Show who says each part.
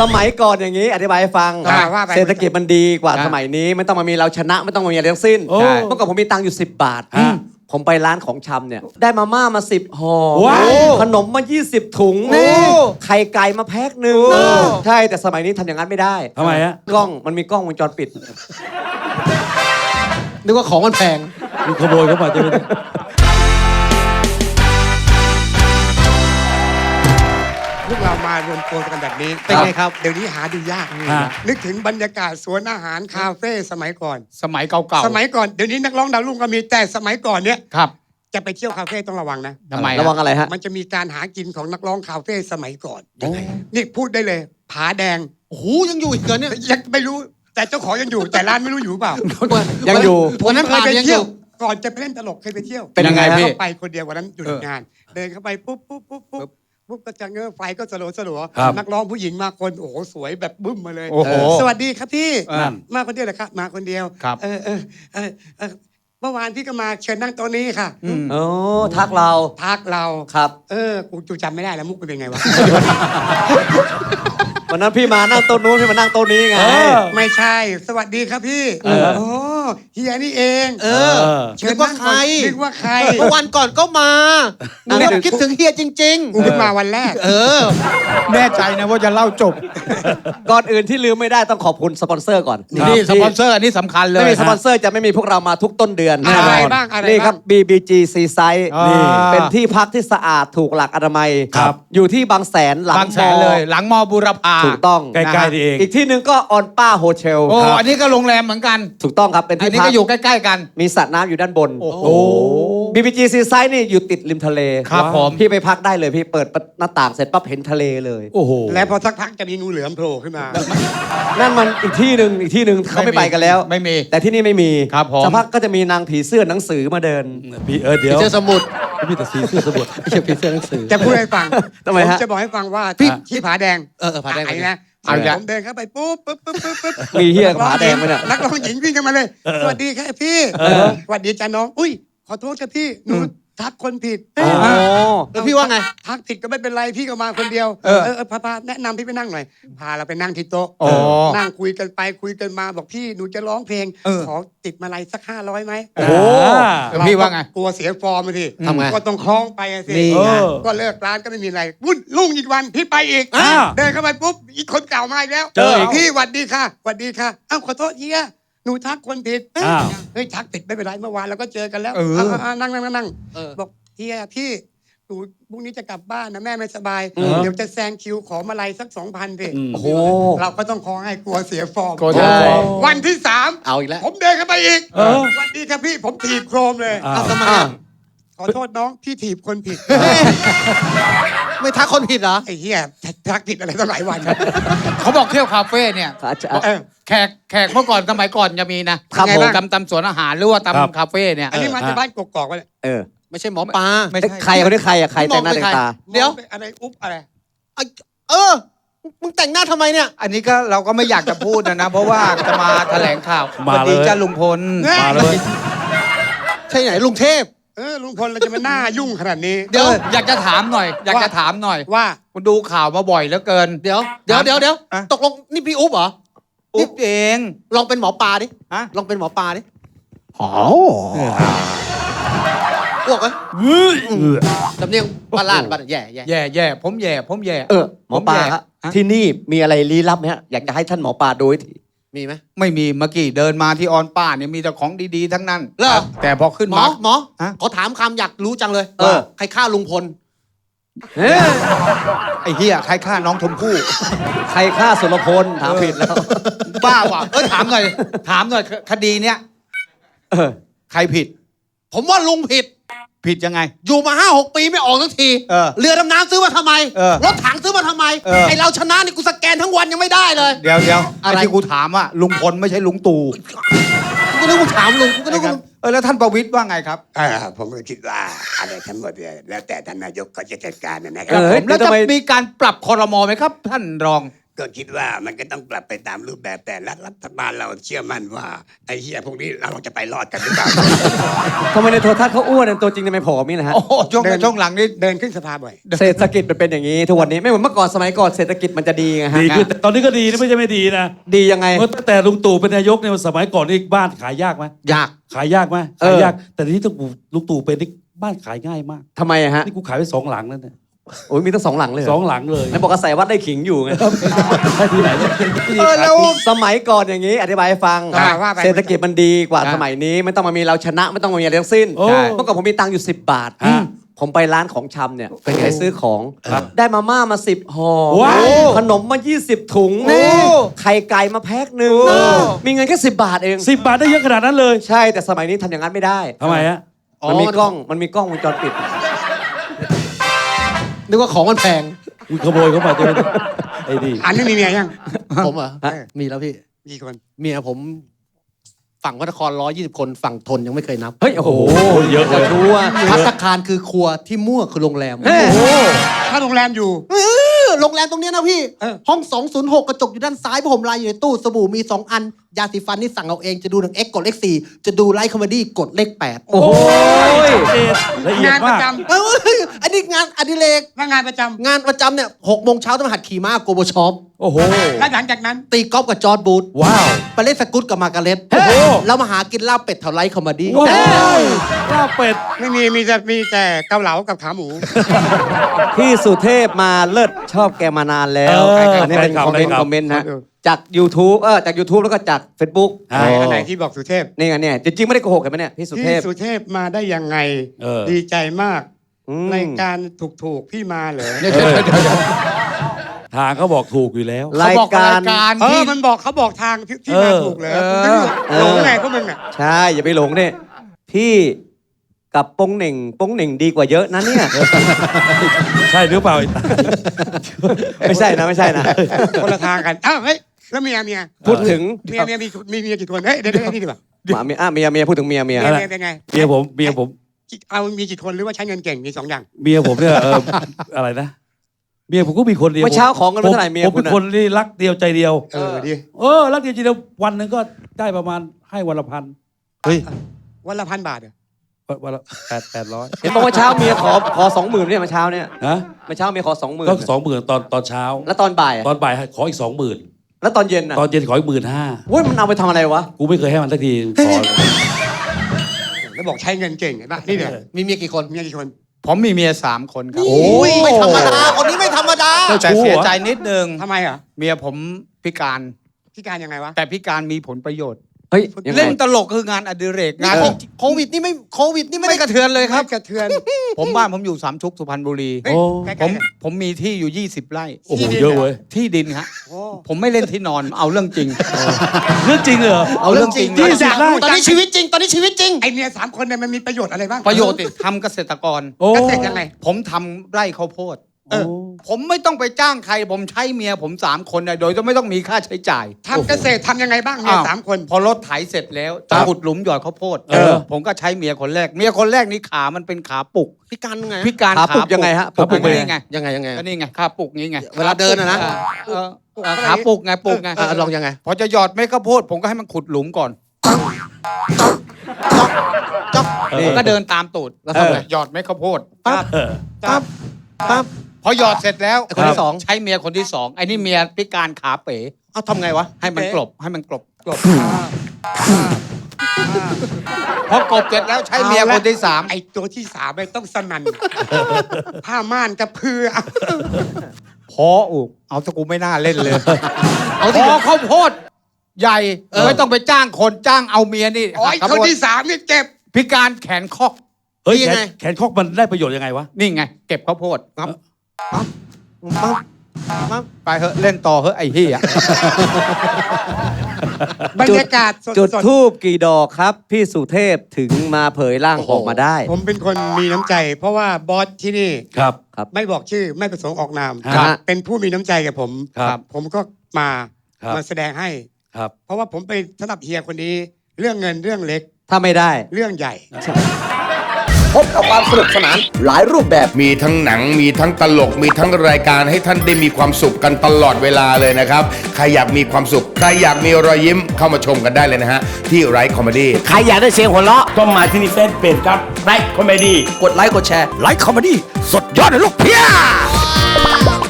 Speaker 1: สมัยก่อนอย่างนี้ อธิบายให้ฟัง
Speaker 2: อ่าว่าไป
Speaker 1: เศรษฐกิจมันดีกว่า
Speaker 3: อ่า
Speaker 1: สมัยนี้ไม่ต้องมามีเราชนะไม่ต้องมามีอะไรทั้งสิ้น
Speaker 4: โอ้
Speaker 1: เมื่อก่อนผมมีตังค์อยู่ 10 บาท
Speaker 4: อ่า
Speaker 1: ผมไปร้านของชำเนี่ย ได้มาม่ามา 10ห่อ
Speaker 4: ว้าว
Speaker 1: ขนมมา 20 ถุง
Speaker 4: โอ้
Speaker 1: ไข่ไก่มาแพ็คหนึ่ง
Speaker 4: โอ้
Speaker 1: ใช่แต่สมัยนี้ทำอย่างนั้นไม่ได้
Speaker 4: ทำไมฮะ
Speaker 1: กล้องมันมีกล้องวงจรปิด
Speaker 3: นึกว่าของมันแพง
Speaker 4: มีขโมยเข้ามาจะได้
Speaker 2: พวกเรา มารวมตัวกันแบบนี้
Speaker 3: เป็นไงครับ
Speaker 2: เดี๋ยวนี้หาดูยาก
Speaker 4: ฮะ
Speaker 2: นึกถึงบรรยากาศสวนอาหารคาเฟ่สมัยก่อน
Speaker 3: สมัยเก่าๆ
Speaker 2: สมัยก่อนเดี๋ยวนี้นักร้องดาวรุ่งก็มีแต่สมัยก่อนเนี่ย
Speaker 3: ครับ
Speaker 2: จะไปเที่ยวคาเฟ่ต้องระวังนะ
Speaker 3: ทำไม
Speaker 1: ระวังอะไรฮะ
Speaker 2: มันจะมีการหากินของนักร้องคาเฟ่สมัยก่อน นี่พูดได้เลย ผาแดง
Speaker 3: โอ้โหยังอยู่อีกเหรอเนี่ย
Speaker 2: ยังไม่รู้ แต่เจ้าของยังอยู่ แต่ร้านไม่รู้อยู่เปล่า
Speaker 1: ยังอยู่
Speaker 3: วันนั้น
Speaker 2: เค
Speaker 3: ผ่ายน
Speaker 2: ไป
Speaker 3: ยังอ
Speaker 2: เที่ยว
Speaker 3: ยู่
Speaker 2: ก่อนจะไปเล่นตลกเคยไปเที่ยว
Speaker 1: เป็นยังไง
Speaker 3: ยังไงพี่
Speaker 1: พี่
Speaker 2: เข้าไปคนเดียววันนั้นหยุด
Speaker 3: เออ
Speaker 2: งาน เดินเข้าไปปุ๊บปุ๊บปุ๊บปุ๊บ ปุ๊บก็จะเงื้อไฟก็สลัวสลัว
Speaker 4: ครับ
Speaker 2: นักร้องผู้หญิงมาคนโอ้โหสวยแบบบึ้มมาเลย
Speaker 3: โอ้โห
Speaker 2: สวัสดีครับพี่
Speaker 4: นั่น
Speaker 2: มาคนเดียวเหรอครับมาคนเดียว
Speaker 3: ครับ
Speaker 2: เออเออเออเออเมื่อวานพี่ก็มาเชิญนั่งโต๊ะนี้ค่ะ
Speaker 3: อืม
Speaker 1: โอ้ทักเรา
Speaker 2: ทักเรา
Speaker 1: ครับ
Speaker 2: เออกูจูจำไม่ได้แล้วมุกมันเป็นไงวะ
Speaker 1: วันนั้นพี่มานั่งโต๊ะนู้นพี่มานั่งโต๊ะนี้ไง
Speaker 4: เออ
Speaker 2: ไม่ใช่ สวัสดีครับพี่
Speaker 4: เออ
Speaker 2: โอ้ เฮียนี่เอง
Speaker 3: เออ
Speaker 2: เชิญ
Speaker 3: นึกว่า
Speaker 2: นั่ง
Speaker 3: ใคร
Speaker 2: ก่อนนึกว่าใคร
Speaker 3: เมื่อวันก่อนก็มานึกว่าคิดถึงเฮียจริง
Speaker 2: กูเพิ่งมาวันแรก
Speaker 3: ๆ เออ
Speaker 5: แน่ใจนะว่าจะเล่าจบ
Speaker 1: ก่อนอื่นที่ลืมไม่ได้ต้องขอบคุณสปอนเซอร์ก่อน
Speaker 4: ครับ
Speaker 3: นี่สปอนเซอร์อันนี้สำคัญเล
Speaker 1: ไม่
Speaker 3: ย
Speaker 1: มีสปอนเซอร์จะไม่มีพวกเรามาทุกต้นเดือน
Speaker 2: อะไร
Speaker 1: แน่นน
Speaker 2: บ้างอะไร
Speaker 1: นี่ครับ
Speaker 2: บ้าง
Speaker 1: BBG Seaside
Speaker 5: อ่านี่
Speaker 1: เป็นที่พักที่สะอาดถูกหลักอนามัย
Speaker 4: ครับ
Speaker 1: อยู่ที่บางแสนหลัง
Speaker 3: บางแสนเลย หลังมอบุรพา
Speaker 1: ถูกต้อง
Speaker 4: ใกล้ๆนี่เอง
Speaker 1: อีกที่หนึ่งก็ออนป้าโฮเทล
Speaker 3: โอ้อันนี้ก็โรงแรมเหมือนกัน
Speaker 1: ถูกต้องครับเป็น
Speaker 3: อัน
Speaker 1: ที่
Speaker 3: นี้
Speaker 1: พั
Speaker 3: ก็อยู่ใกล้ ๆ กัน
Speaker 1: มีสระน้ำอยู่ด้านบน
Speaker 3: โอ้โห
Speaker 1: BBG Seaside นี่อยู่ติดริมทะเล
Speaker 3: ครับผม
Speaker 1: พี่ไปพักได้เลยพี่เปิดหน้าต่างเสร็จปั๊บเห็นทะเลเลย
Speaker 4: โอ้โห
Speaker 2: แล้วพอสักพักจะมีงูเหลือมโผล่ขึ้นมา
Speaker 1: นั่นมันอีกที่หนึ่งอีกที่หนึ่งเขาไม่ไปกันแล้ว
Speaker 3: ไม่มี
Speaker 1: แต่ที่นี่ไม่มี
Speaker 3: ครับผม
Speaker 1: สักพักก็จะมีนางผีเสื้อหนังสือมาเดิน
Speaker 4: พี่เออเดี๋ยว
Speaker 3: เจอสมุด
Speaker 4: มีแต่สีเสื้อสมุด
Speaker 3: ไม่ใช่ผีเสื้อหนังสือ
Speaker 2: จะพูดให้ฟัง
Speaker 1: ทำไมฮะ
Speaker 2: ผจะบอกให้ฟังว่า
Speaker 4: พี่
Speaker 2: ที่ที่ผาแดง
Speaker 3: เออเออผาแดง
Speaker 2: ไอ้นะ
Speaker 3: เอาอีกแล้ว
Speaker 2: ผมเดินเข้าไปปุ๊บปุ๊บปุ๊บปุ๊บปุ๊บ
Speaker 1: มีเหี้ยกับผาแดงไหมเนี่ย
Speaker 2: นักร้องหญิงวิ่งกันมาเลย สวัสดีค่ะพี่สวัสดีจ้าน้อง อุ้ยขอโทษค่ะพี่หนู ทักคนผิด
Speaker 1: อ๋อ
Speaker 3: แล้วพี่ว่าไง
Speaker 2: ทักผิดก็ไม่เป็นไรพี่ก็มาคนเดียว
Speaker 3: เออ
Speaker 2: เออพาพาแนะนำพี่ไปนั่งหน่อย พาเราไปนั่งที่โต๊ะ
Speaker 3: อ๋อ
Speaker 2: นั่งคุยกันไปคุยกันมาบอกพี่หนูจะร้องเพลง
Speaker 3: เออ
Speaker 2: ขอติดมาลัยสักห้าร้อยไหม
Speaker 3: โอ้โหแล้วพี่ว่าไง
Speaker 2: กลัวเสียฟอร์มอะสิ
Speaker 3: ทำไง
Speaker 2: ก็ต้องคล้องไปอะสิ
Speaker 3: นี่ไง
Speaker 4: เออ
Speaker 2: ก็เลิกร้านก็ไม่มีอะไรวุ่นลุ่งอีกวันพี่ไปอีก
Speaker 4: อ้าว
Speaker 2: เดินเข้าไปปุ๊บอีกคนเก่ามาอีกแล้ว
Speaker 4: เจออีก
Speaker 2: พี่หวัดดีค่ะหวัดดีค่ะอ้าวขอโทษเฮีย หนูทักคนผิด
Speaker 4: อ้าว
Speaker 2: เฮ้ยทักผิดไม่เป็นไรเมื่อวานเราก็เจอกันแล้ว
Speaker 3: เออ
Speaker 2: เอาเอาเอานั่งนั่งนั่งนั่ง
Speaker 3: เออ
Speaker 2: บอกเฮียพี่หนูพรุ่งนี้จะกลับบ้านนะแม่ไม่สบาย
Speaker 1: อืม
Speaker 2: เดี๋ยวจะแซงคิวขอมาลัยสักสองพันพี่
Speaker 4: อืม
Speaker 1: โอ้โห
Speaker 2: เราก็ต้องขอให้กลัวเสียฟอร์ม
Speaker 3: กลัวเสียฟอร์ม
Speaker 2: วันที่สาม
Speaker 3: เอาอีกแล้ว
Speaker 2: ผมเดินเข้าไปอีก
Speaker 4: เออ
Speaker 2: สวัสดีครับพี่ผมถีบโครมเลย
Speaker 4: อ้าว
Speaker 3: เอาทำไมอะ
Speaker 2: ขอโทษน้องพี่ถีบคนผิด
Speaker 3: ไม่ทักคนผิดเหรอ
Speaker 2: ไอ้เหี้ยทักผิดอะไรตั้งหลายวัน
Speaker 3: เขาบอกเที่ยวคาเฟ่เนี่ย
Speaker 1: อาจจะ
Speaker 2: เออ
Speaker 3: แขกแขกเมื่อก่อนสมัยก่อนจะมีนะครับ
Speaker 1: ผม
Speaker 3: ตำตำสวนอาหารหรือว่า
Speaker 4: ครับ
Speaker 3: ตำคาเฟ่เนี่ย
Speaker 2: อันนี้มา
Speaker 4: เออ
Speaker 2: จากบ้านกกอกๆวะเนี่ย
Speaker 1: เออ
Speaker 3: ไม่ใช่หมอปลา
Speaker 1: เอ้ยใครเขาได้ใครอะใครแต่งหน้าแต่งตา
Speaker 3: เดี๋ยว
Speaker 2: อะไรอุ๊บอะไร
Speaker 3: เออ มึงแต่งหน้าทำไมเนี่ย
Speaker 5: อันนี้ก็เราก็ไม่อยากจะพูดนะนะ เพราะว่าจะมาแถลงข่าว
Speaker 4: มา
Speaker 5: สวัสดี
Speaker 4: เลย
Speaker 5: จ้าลุงพล
Speaker 4: มาเลย
Speaker 3: ใช่ไหนลุงเทพ
Speaker 2: เออลุงพลเราจะมาหน้ายุ่งขนาดนี้
Speaker 3: เดี๋ยวอยากจะถามหน่อย อยากจะถามหน่อย
Speaker 2: ว่า
Speaker 5: คุณดูข่าวมาบ่อยเหลือเกิน
Speaker 3: เดี๋ยวเดี๋ยวเดี๋ยวเดี๋ยว
Speaker 5: อะ
Speaker 3: ตกลงนี่พี่อุ๊บเหรอ
Speaker 5: อุ๊บเอง
Speaker 3: ลองเป็นหมอปลาดิ
Speaker 5: ฮะ
Speaker 3: ลองเป็นหมอปลาดิ
Speaker 1: อ๋อ
Speaker 3: อ้วกเหรอ
Speaker 4: เฮ้ยเออ
Speaker 3: สำเนียงปลาลาดบ้านแย่แย่
Speaker 5: แย่แย่ผมแย่ผมแย่
Speaker 1: เออหมอปลา
Speaker 5: ผแย่
Speaker 1: ครับ
Speaker 5: ฮะ
Speaker 1: ที่นี่มีอะไรลี้ลับไหมฮะอยากจะให้ท่านหมอปลาดูให้ที
Speaker 3: มีไหม
Speaker 5: ไม่มีเมื่อกี้เดินมาที่ออนป้าเนี่ยมีแต่ของดีๆทั้งนั้น
Speaker 3: เหรอ
Speaker 5: แต่พอขึ้น
Speaker 3: หมอ
Speaker 5: มา
Speaker 3: หมอ
Speaker 5: ฮะ
Speaker 3: ขอถามคำอยากรู้จังเลย
Speaker 1: เออ
Speaker 3: ใครฆ่าลุงพล
Speaker 1: เฮ้ย
Speaker 5: ไอ้เหี้ยใครฆ่าน้องชมพู่
Speaker 1: ใครฆ่าสุรพลถามผิดแล้ว
Speaker 5: บ้าว่ะเออถามหน่อย ถามหน่อยคคดีเนี้ย
Speaker 1: เออ
Speaker 5: ใครผิด
Speaker 3: ผมว่าลุงผิด
Speaker 5: ผิดยังไง
Speaker 3: อยู่มาห้าหกปีไม่ออกสักที
Speaker 5: เออ
Speaker 3: เรือดำน้ำซื้อมาทำไม
Speaker 5: เออ
Speaker 3: รถถังซื้อมาทำไม
Speaker 5: เออ
Speaker 3: ไอเราชนะนี่กูสแกนทั้งวันยังไม่ได้เลย
Speaker 5: เดี๋ยวเดี๋ยว
Speaker 3: อะไร
Speaker 5: ไอ้ที่กูถามอะลุงพลไม่ใช่ลุงตู่
Speaker 3: กูก็นึกว่าถามลุงกูก็นึกว่าลุง
Speaker 5: เออแล้วท่านประวิตรว่าไงครับ
Speaker 2: อ่าผมก็คิดว่าอะไรทั้งหมดเนี่ยแล้วแต่ท่านนายกเขาจะจัดการนะค
Speaker 1: เอ
Speaker 2: รับ
Speaker 1: อ
Speaker 5: ผมแล้ว
Speaker 1: เดี๋ยว
Speaker 5: จะ
Speaker 1: ทำไม
Speaker 5: มีการปรับคอรมอไหมครับ ท่านรอง
Speaker 2: ก็คิดว่ามันก็ต้องปรับไปตามรูปแบบแต่รัฐรัฐบาลเราเชื่อมั่นว่าไอ้เฮียพวกนี้เราจะไปรอดกันหรือเปล่า
Speaker 1: ทำไมในโทรทัศน์เขาอ้วนตัวจริงทำไมผอมนี่นะฮะ
Speaker 5: โอ้โหช่วง
Speaker 2: เดิน
Speaker 5: ช่วงหลังนี่
Speaker 2: เดินขึ้นสภาบ่อย
Speaker 1: เศรษฐกิจมันเป็นอย่างนี้ทุกวันนี้ไม่เหมือนเมื่อก่อนสมัยก่อนเศรษฐกิจมันจะดีไงฮะ
Speaker 4: ดีขึ้นแต่ตอนนี้ก็ดีนะไม่ใช่ไม่ดีนะ
Speaker 1: ดียังไง
Speaker 4: เมื่อตั้งแต่ลุงตู่เป็นนายกเนี่ยสมัยก่อนนี่บ้านขายยากไหม
Speaker 3: อยาก
Speaker 4: ขายยากไหม
Speaker 1: เออ
Speaker 4: ขายยาก แต่ทีนี้ต้องลุงตู่เป็นนี่บ้านขายง่ายมาก
Speaker 1: ทำไมอะฮะ
Speaker 4: นี่กูขายไปสองหลังแล้วเนี่ย
Speaker 1: โอ้ยมีตั้งสองหลังเลยเหร
Speaker 4: สองหลังเลย
Speaker 1: แล้วบอกกระใส่วัดได้ขิงอยู่ไง
Speaker 4: ให้ที่ไหนเนี่ย
Speaker 1: เออแล้ว สมัยก่อนอย่างนี้อธิบายให้ฟัง
Speaker 2: อ่าว่าไป
Speaker 1: เศรษฐกิจมันดีกว่า
Speaker 5: อ่า
Speaker 1: สมัยนี้ไม่ต้องมามีเราชนะไม่ต้องมามีอะไรทั้งสิ้น
Speaker 4: โอ้
Speaker 1: เมื่อก่อนผมมีตังค์อยู่ 10 บาท
Speaker 4: ฮะ
Speaker 1: ผมไปร้านของชำเนี่ยไปไปซื้อของ
Speaker 4: ครับ
Speaker 1: ได้มาม่ามาสิบห่อ
Speaker 4: ว้าว
Speaker 1: ขนมมา 20 ถุงไข่ไก่มาแพ็คหนึ่งมีเงินแค่ 10 บาทเอง
Speaker 4: สิบบาทได้เยอะขนาดนั้นเลย
Speaker 1: ใช่แต่สมัยนี้ทำอย่างนั้นไม่ได้
Speaker 4: ทำไมฮะ
Speaker 1: มันมีกล้องมันมีกล้องวงจรปิด
Speaker 3: นึกว่าของมันแพง
Speaker 4: กูขโมยเข้ามาจะไม่ได้ไอ้ดี
Speaker 2: อันนี้มีเมียยัง
Speaker 3: ผมเหรอ
Speaker 1: ฮะ
Speaker 3: มีแล้วพี่
Speaker 2: กี่คน
Speaker 3: เมียผม ฝั่งพระนครร้อยี่สิบคน ฝั่งทนยังไม่เคยนับ
Speaker 1: เฮ้ยโอ้โห
Speaker 4: เยอะเลย
Speaker 1: ชัวร์
Speaker 3: พัตตาคารคือครัวที่มั่วคือโรงแรม
Speaker 1: เฮ้ย
Speaker 2: ถ้าโรงแรมอยู่
Speaker 3: เออโรงแรมตรงเนี้ยนะพี่
Speaker 2: เออ
Speaker 3: ห้อง 206 กระจกอยู่ด้านซ้ายผมลายอยู่ในตู้สบู่มี 2 อันยาสีฟันนี่สั่งเอาเองจะดูหนัง X กดเลข4จะดูไลฟ์คอมเมดี้กดเลข8
Speaker 1: โอ้โห
Speaker 4: เอ็ดละเอียด
Speaker 2: งานป
Speaker 4: มา
Speaker 2: ระ
Speaker 4: ก
Speaker 2: จ
Speaker 3: เอ้ยอันนี้งานอดิเรกำ
Speaker 2: ว่างานประจำ
Speaker 3: งานประจำเนี่ยหกโมงเช้าต้องมาหัดขี่ม้าโกโบช็อป
Speaker 4: โอ้โห
Speaker 2: แล้วหลังจากนั้น
Speaker 3: ตีกอล์ฟกับจอร์ดบูธ
Speaker 4: ว้าว
Speaker 3: ไปเล่นสกุตกับมาร์การ์เร็ต
Speaker 4: โอ้โห
Speaker 3: แล้วมาหากินลาบเป็ดแถวไลฟ์คอมเมดี้
Speaker 4: ว้าวลาบเป็ด
Speaker 2: ไม่มีมีแต่มีแต่เกาเหลากับขาหมู
Speaker 1: พี่สุเทพมาเลิศชอบแกมานานแล้ว
Speaker 4: เออ
Speaker 1: อันนี้เป็น
Speaker 4: แฟนคลับ
Speaker 1: คอมเมนต์
Speaker 4: แฟนคลับ
Speaker 1: คอมเมนต์ฮะ
Speaker 2: เออ
Speaker 1: จาก YouTube เออจาก YouTube แล้วก็จาก Facebook
Speaker 4: อ่า
Speaker 2: ไหนอันไหนที่บอกสุเทพ
Speaker 1: นี่ไงเนี่ยจริงๆไม่ได้โกหกเห็นไหมเนี่ยพี่สุเท
Speaker 2: พี่
Speaker 1: พ
Speaker 2: สุเทพมาได้ยังไง
Speaker 4: เออ
Speaker 2: ดีใจมาก
Speaker 1: อืม
Speaker 2: รายการถูกๆพี่มาเหรอ
Speaker 5: เดี๋ยวเดี๋ยวเดี๋ยวเดี๋ยว
Speaker 4: ทางเขาบอกถูกอยู่แล้ว
Speaker 1: ราย
Speaker 5: เขบอก
Speaker 1: การ
Speaker 5: รายการ
Speaker 2: เอ
Speaker 5: ที่
Speaker 2: อมันบอกเขาบอกทางที่ที่
Speaker 4: เออ
Speaker 2: มาถูกเลย
Speaker 5: เออ
Speaker 2: หลงไงพวกมึงอะ
Speaker 1: ใช่อย่าไปหลงเนี่ยพี่กับโป้งเหน่งโป้งเหน่งดีกว่าเยอะนะเนี่ย
Speaker 4: ใช่หรือเปล่าไอ้ตา
Speaker 1: ไม่ใช่นะไม่ใช่นะ
Speaker 2: คนละทางกันอ้าวเฮ้ย แล้วเมียเมีย
Speaker 1: พูดถึง
Speaker 2: เมียเมียมีมีเมียกี่คนเฮ้ยเดี๋ยวเดี๋ยวนี่ดีกว่า
Speaker 1: หมาเมียอะเมียเมียพูดถึงเมียเมีย
Speaker 2: เมียเมียเป็นไง
Speaker 4: เมียผมเมียผม
Speaker 2: เอามีกี่คนหรือว่าใช้เงินเก่งมีสองอย่าง
Speaker 4: เมียผมเนี่ยเอออะไรนะเมียผมก็มีคนเดียว
Speaker 1: เมื่อเช้าของเงินมาเท่าไหร่เมีย
Speaker 4: ผม
Speaker 1: คุ
Speaker 4: เป็
Speaker 1: ณ
Speaker 4: น
Speaker 1: อะ
Speaker 4: คนที่รักเดียวใจเดียว
Speaker 2: เออดี
Speaker 4: เออรักเดียวใจเดียววันหนึ่งก็ได้ประมาณให้วันละพัน
Speaker 2: วันละพันบาทเหรอ
Speaker 4: วันละแปดแปดร้อย
Speaker 1: เห็นบอกว่าเช้าเมียขอขอสองหมื่นเนี่ยเมื่อเช้าเนี่ย
Speaker 4: นะ
Speaker 1: เมื่อเช้าเมียขอสองหมื่น
Speaker 4: ก็สองหมื่นตอนตอนเช้า
Speaker 1: แล้วตอนบ่ายอะ
Speaker 4: ตอนบ่ายให้ขออีกสองหมื่น
Speaker 1: แล้วตอนเย็นอะ
Speaker 4: ตอนเย็นขออีกหมื่นห้า
Speaker 1: เว้ยมันเอาไปทำอะไรวะ
Speaker 4: กูไม่เคยให้มันสักทีขอ
Speaker 2: แล้วบอกใช้เงินเก่งเห็นปะนี่เดี๋ยว
Speaker 3: มีเมียกี่คน
Speaker 2: เมียกี่คน
Speaker 5: ผมมีเมียสามคนครับ
Speaker 1: โอ้ย
Speaker 3: ไม่ธรรมดาคนนี้ไม่ธรรมดา
Speaker 4: เจ้า
Speaker 5: แต่
Speaker 4: ชู้
Speaker 5: เสีย
Speaker 4: เหรอ
Speaker 5: ใจนิดนึง
Speaker 2: ทำไมอะ
Speaker 5: เมียผมพิการ
Speaker 2: พิการยังไงวะ
Speaker 5: แต่พิการมีผลประโยชน์
Speaker 1: เฮ้ยยังไง
Speaker 5: เล่นตลกคืองานอดิเรกงาน
Speaker 3: โค
Speaker 5: ที่
Speaker 3: โควิดนี่ไม่โควิดนี่ไม่
Speaker 5: ไม่
Speaker 3: ได้
Speaker 5: กระเทือนเลยครับ
Speaker 2: ไม่กระเทือน
Speaker 5: ผมบ้านผมอยู่สามชุกสุพรรณบุรี
Speaker 2: เฮ้ย
Speaker 4: โอ้
Speaker 2: ใกล้
Speaker 5: ผม
Speaker 2: ๆกัน
Speaker 5: ผมมีที่อยู่ 20 ไร่
Speaker 4: โอ้โหเยอะเว้ย
Speaker 5: ที่ดินฮะ
Speaker 2: โอ้
Speaker 5: ผมไม่เล่นที่นอนเอาเรื่องจริง
Speaker 4: เรื่องจริงเหรอ
Speaker 5: เอาเรื่องจริง
Speaker 4: ยี่สิบไร่
Speaker 3: ตอนนี้ชีวิตจริง ตอนนี้ชีวิตจริง
Speaker 2: ไอเมียสามคนเนี่ยมันมีประโยชน์อะไรบ้าง
Speaker 5: ประโยชน์ดิทำเกษตรกร
Speaker 4: โอ้
Speaker 2: เกษตรยังไง
Speaker 5: ผมทำไร่ข้าวโพด
Speaker 2: เออ
Speaker 5: ผมไม่ต้องไปจ้างใคร ผมใช้เมียผมสามคนเนี่ยโดยจะไม่ต้องมีค่าใช้จ่าย
Speaker 2: ทำเกษตรทำยังไงบ้างเมีย
Speaker 5: อ้าว
Speaker 2: สามคน
Speaker 5: พอรถไถเสร็จแล้ว
Speaker 4: ครั
Speaker 5: จะ
Speaker 4: บ
Speaker 5: ขุดหลุมหยอดข้าวโพด
Speaker 4: เออ
Speaker 5: ผมก็ใช้เมียคนแรก เมียคนแรกนี่ขามันเป็นขาปุก
Speaker 3: พิการไง
Speaker 5: พิการ
Speaker 1: ขาปลุกยังไงฮะ
Speaker 5: ขาปุก
Speaker 4: ขาปุก
Speaker 5: นี่ไง
Speaker 3: ยังไงยังไง
Speaker 5: ก็นี่ไงขาปุกนี่ไง
Speaker 3: เวลาเดินอะนะ
Speaker 5: เออเออขาปุกไงปุกไง
Speaker 3: อะลองยังไง
Speaker 5: พอจะหยอดเม็ดข้าวโพดผมก็ให้มันขุดหลุมก่อน
Speaker 3: จ๊อก
Speaker 5: ผมก็เดินตามตูด
Speaker 3: แล้วทำไง
Speaker 5: หยอดเม็ดข้าวโพด
Speaker 3: ปั๊บ
Speaker 4: เออ
Speaker 3: ปั๊บปั๊บ
Speaker 5: พ อหยอดเสร็จแล้ว
Speaker 3: ไอ้คนที่สอง
Speaker 5: ใช้เมียคนที่สองไอ้นี่เมียพิการขาเป๋
Speaker 3: เอาทำไงวะ
Speaker 5: ให้มันกลบให้มันกลบกลบพอกลบเสร็จแล้วใช้เมียคนที่สาม
Speaker 2: ไอตัวที่สามไม่ต้องสนั่นผ้าม่านกระเพือ
Speaker 5: พออุกเอาถ้ากูไม่น่าเล่นเลย
Speaker 3: เอา
Speaker 5: พ
Speaker 3: ที่
Speaker 5: อข้าวโพดใหญ่ไม่ต้องไปจ้างคนจ้างเอาเมียนี่
Speaker 2: อ๋อไอ
Speaker 5: ข้าว
Speaker 2: คน
Speaker 5: โพด
Speaker 2: ที่สามนี่เจ็บ
Speaker 5: พิการแขนคอก
Speaker 4: เฮ้ย
Speaker 3: นี่
Speaker 4: แข
Speaker 3: ไง
Speaker 4: นแขนคอกมันได้ประโยชน์ยังไงวะ
Speaker 5: นี่ไงเก็บข้าวโพด
Speaker 3: ปั๊บ ปั๊บปั๊บปั๊บ
Speaker 5: ไปเถอะเล่นต่อเถอะไอ้เหี้ย
Speaker 2: บรรยากาศสด
Speaker 1: จุด
Speaker 2: ๆ
Speaker 1: ทูบกี่ดอกครับ พี่สุเทพถึงมาเผยร่างออกมาได้
Speaker 2: ผมเป็นคนมีน้ำใจ เพราะว่าบอสที่นี่
Speaker 4: ครับ
Speaker 2: ไม่บอกชื่อไม่ประสงค์ออกนาม
Speaker 4: ครับ
Speaker 2: เป็นผู้มีน้ำใจกับผม
Speaker 4: ครับ
Speaker 2: ผมก็มา
Speaker 4: ครับ
Speaker 2: มาแสดงให้
Speaker 4: ครับ
Speaker 2: เพราะว่าผมไปสำหรับเฮียคนนี้ เรื่องเงินเรื่องเล็ก
Speaker 1: ถ้าไม่ได้
Speaker 2: เรื่องใหญ่
Speaker 6: พบกับความสนุกสนาน หลายรูปแบบ
Speaker 7: มีทั้งหนังมีทั้งตลกมีทั้งรายการให้ท่านได้มีความสุขกันตลอดเวลาเลยนะครับ ใครอยากมีความสุข ใครอยากมีรอยยิ้มเข้ามาชมกันได้เลยนะฮะ ที่ไรคอมเมดี้
Speaker 6: ใครอยากได้เสียงหัวเราะ
Speaker 7: ต้องมาที่นี่เฟซเพจครับไรคอมเมดี้
Speaker 6: กดไลค์กดแชร์
Speaker 7: ไลค์คอมเมดี้สดยอดเลยลูกเพีย